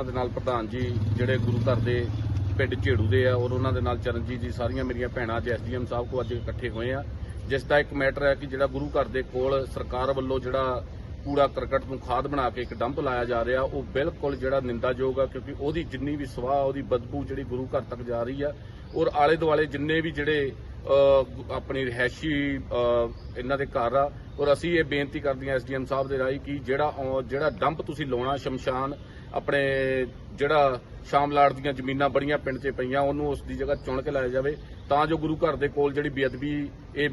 ਉਨ੍ਹਾਂ ਦੇ ਨਾਲ ਪ੍ਰਧਾਨ ਜੀ ਜਿਹੜੇ ਗੁਰੂ ਘਰ ਦੇ ਪਿੰਡ ਝੇੜੂ ਦੇ ਆ, ਔਰ ਉਹਨਾਂ ਦੇ ਨਾਲ ਚਰਨਜੀਤ ਜੀ ਸਾਰੀਆਂ ਮੇਰੀਆਂ ਭੈਣਾਂ ਅੱਜ ਐਸਡੀਐਮ ਸਾਹਿਬ ਕੋ ਅੱਜ ਇਕੱਠੇ ਹੋਏ ਆ। ਜਿਸ ਦਾ ਇੱਕ ਮੈਟਰ ਹੈ ਕਿ ਜਿਹੜਾ ਗੁਰੂ ਘਰ ਦੇ ਕੋਲ ਸਰਕਾਰ ਵੱਲੋਂ ਜਿਹੜਾ ਕੂੜਾ ਕਰਕਟ ਨੂੰ ਖਾਦ ਬਣਾ ਕੇ ਇੱਕ ਡੰਪ ਲਾਇਆ ਜਾ ਰਿਹਾ, ਉਹ ਬਿਲਕੁਲ ਜਿਹੜਾ ਨਿੰਦਾਯੋਗ ਆ, ਕਿਉਂਕਿ ਉਹਦੀ ਜਿੰਨੀ ਵੀ ਸਵਾਹ, ਉਹਦੀ ਬਦਬੂ ਜਿਹੜੀ ਗੁਰੂ ਘਰ ਤੱਕ ਜਾ ਰਹੀ ਆ, ਔਰ ਆਲੇ ਦੁਆਲੇ ਜਿੰਨੇ ਵੀ ਜਿਹੜੇ ਆਪਣੀ ਰਿਹਾਇਸ਼ੀ ਇਹਨਾਂ ਦੇ ਘਰ ਆ, ਔਰ ਅਸੀਂ ਇਹ ਬੇਨਤੀ ਕਰਦੇ ਹਾਂ ਐਸਡੀਐਮ ਸਾਹਿਬ ਦੇ ਰਾਹੀਂ ਕਿ ਜਿਹੜਾ ਜਿਹੜਾ ਡੰਪ ਤੁਸੀਂ ਲਾਉਣਾ ਸ਼ਮਸ਼ਾਨ ਆਪਣੇ ਜਿਹੜਾ ਸ਼ਾਮਲਾੜ ਦੀਆਂ ਜ਼ਮੀਨਾਂ ਬੜੀਆਂ ਪਿੰਡ 'ਚ ਪਈਆਂ, ਉਹਨੂੰ ਉਸ ਦੀ ਜਗ੍ਹਾ ਚੁਣ ਕੇ ਲਾਇਆ ਜਾਵੇ, ਤਾਂ ਜੋ ਗੁਰੂ ਘਰ ਦੇ ਕੋਲ ਜਿਹੜੀ ਬੇਅਦਬੀ ਇਹ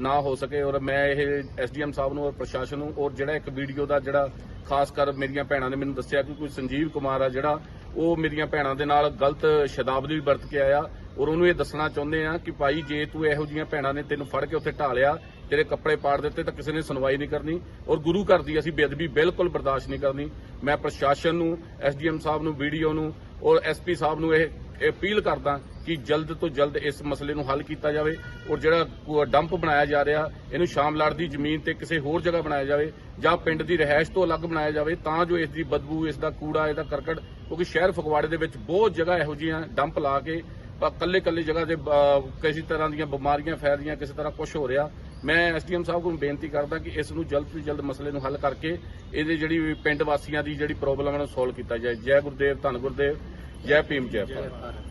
ਨਾ ਹੋ ਸਕੇ ਔਰ ਮੈਂ ਇਹ ਐਸਡੀਐਮ ਸਾਹਿਬ ਨੂੰ ਔਰ ਪ੍ਰਸ਼ਾਸਨ ਨੂੰ ਔਰ ਜਿਹੜਾ ਇੱਕ ਵੀਡੀਓ ਦਾ ਜਿਹੜਾ ਖਾਸ ਕਰ ਮੇਰੀਆਂ ਭੈਣਾਂ ਨੇ ਮੈਨੂੰ ਦੱਸਿਆ ਕਿ ਕੋਈ ਸੰਜੀਵ ਕੁਮਾਰ ਆ ਜਿਹੜਾ, ਉਹ ਮੇਰੀਆਂ ਭੈਣਾਂ ਦੇ ਨਾਲ ਗਲਤ ਸ਼ਬਦਾਵਲੀ ਵਰਤ ਕੇ ਆਇਆ ਔਰ ਉਹਨੂੰ ਇਹ ਦੱਸਣਾ ਚਾਹੁੰਦੇ ਆ ਕਿ ਭਾਈ ਜੇ ਤੂੰ ਇਹੋ ਜੀਆਂ ਭੈਣਾਂ ਨੇ ਤੈਨੂੰ ਫੜ ਕੇ ਉੱਥੇ ਢਾਲਿਆ ਤੇਰੇ ਕੱਪੜੇ ਪਾੜ ਦਿੱਤੇ ਤਾਂ ਕਿਸੇ ਨੇ ਸੁਣਵਾਈ ਨਹੀਂ ਕਰਨੀ ਔਰ ਗੁਰੂ ਘਰ ਦੀ ਅਸੀਂ ਬੇਅਦਬੀ ਬਿਲਕੁਲ ਬਰਦਾਸ਼ਤ ਨਹੀਂ ਕਰਨੀ। ਮੈਂ ਪ੍ਰਸ਼ਾਸਨ ਨੂੰ, ਐਸਡੀਐਮ ਸਾਹਿਬ ਨੂੰ ਵੀਡੀਓ ਨੂੰ ਔਰ ਐਸਪੀ ਸਾਹਿਬ ਨੂੰ ਇਹ ਅਪੀਲ ਕਰਦਾ ਕਿ ਜਲਦ ਤੋਂ ਜਲਦ ਇਸ ਮਸਲੇ ਨੂੰ ਹੱਲ ਕੀਤਾ ਜਾਵੇ ਔਰ ਜਿਹੜਾ ਡੰਪ ਬਣਾਇਆ ਜਾ ਰਿਹਾ, ਇਹਨੂੰ ਸ਼ਾਮ ਸ਼ਾਮਲਾੜ ਦੀ ਜ਼ਮੀਨ ਤੇ ਕਿਸੇ ਹੋਰ ਜਗ੍ਹਾ ਬਣਾਇਆ ਜਾਵੇ ਜਾਂ ਪਿੰਡ ਦੀ ਰਹਿائش ਤੋਂ ਅਲੱਗ ਬਣਾਇਆ ਜਾਵੇ ਤਾਂ ਜੋ ਇਸ ਦੀ ਬਦਬੂ, ਇਸ ਦਾ ਕੂੜਾ, ਇਸ ਕਰਕਟ, ਕਿਉਂਕਿ ਸ਼ਹਿਰ ਫਗਵਾੜੇ ਦੇ ਵਿੱਚ ਬਹੁਤ ਜਗ੍ਹਾ ਇਹੋ ਜਿਹੀਆਂ ਡੰਪ ਲਾ ਕੇ ਕੱਲੇ ਕੱਲੇ ਜਗ੍ਹਾ ਤੇ ਕਿਸੇ ਤਰ੍ਹਾਂ ਦੀਆਂ ਬਿਮਾਰੀਆਂ ਫੈਲਦੀਆਂ, ਕਿਸੇ ਤਰ੍ਹਾਂ ਕੁਝ ਹੋ ਰਿਹਾ ਮੈਂ ਐਸਡੀਐਮ ਸਾਹਿਬ ਨੂੰ ਬੇਨਤੀ ਕਰਦਾ ਕਿ ਇਸ ਨੂੰ ਜਲਦ ਤੋਂ ਜਲਦ ਮਸਲੇ ਨੂੰ ਹੱਲ ਕਰਕੇ ਇਹਦੇ ਜਿਹੜੀ ਪਿੰਡ ਵਾਸੀਆਂ ਦੀ ਜਿਹੜੀ ਪ੍ਰੋਬਲਮ ਹੈ ਨੂੰ ਸੋਲਵ ਕੀਤਾ ਜਾਏ। ਜੈ ਗੁਰਦੇਵ, ਧੰਨ ਗੁਰਦੇਵ, ਜੈ ਭੀਮ, ਜੈ ਭਾਰਤ।